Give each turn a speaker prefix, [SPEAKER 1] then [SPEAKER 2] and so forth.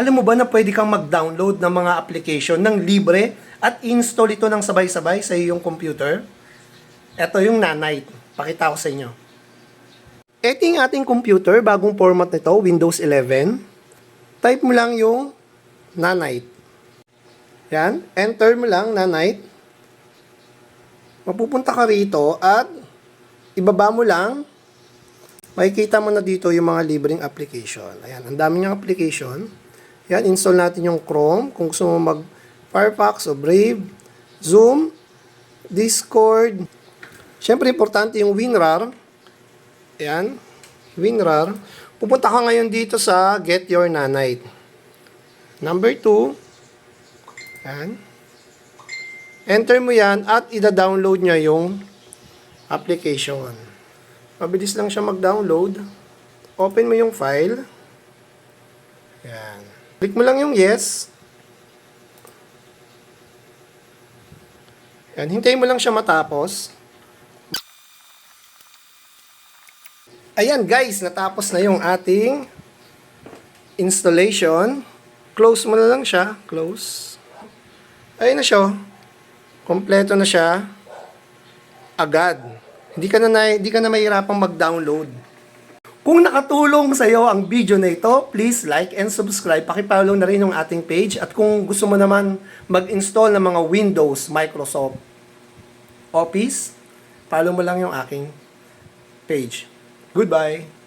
[SPEAKER 1] Alam mo ba na pwede kang mag-download ng mga application ng libre at install ito ng sabay-sabay sa iyong computer? Ito yung Nanite. Pakita ko sa inyo. Ito yung ating computer, bagong format nito, Windows 11. Type mo lang yung Nanite. Yan, enter mo lang Nanite. Mapupunta ka rito at ibaba mo lang makikita mo na dito yung mga libreng application. Ayan, ang dami niyang application. Yan, install natin yung Chrome. Kung gusto mo mag Firefox o Brave, Zoom, Discord. Siyempre, importante yung WinRAR. Ayan, WinRAR. Pupunta ka ngayon dito sa Get Your Nanite. Number 2. Ayan. Enter mo yan at ida-download niya yung application. Mabilis lang siya mag-download. Open mo yung file. Yan. Click mo lang yung yes. Yan. Hintayin mo lang siya matapos. Ayan guys, natapos na yung ating installation. Close mo na lang siya. Close. Ayun na siya. Kompleto na siya. Agad. Hindi ka na, na hindi ka na mahirapang mag-download. Kung nakatulong sa iyo ang video na ito, please like and subscribe. Pakipollow na rin yung ating page. At kung gusto mo naman mag-install ng mga Windows, Microsoft, Office, follow mo lang yung aking page. Goodbye!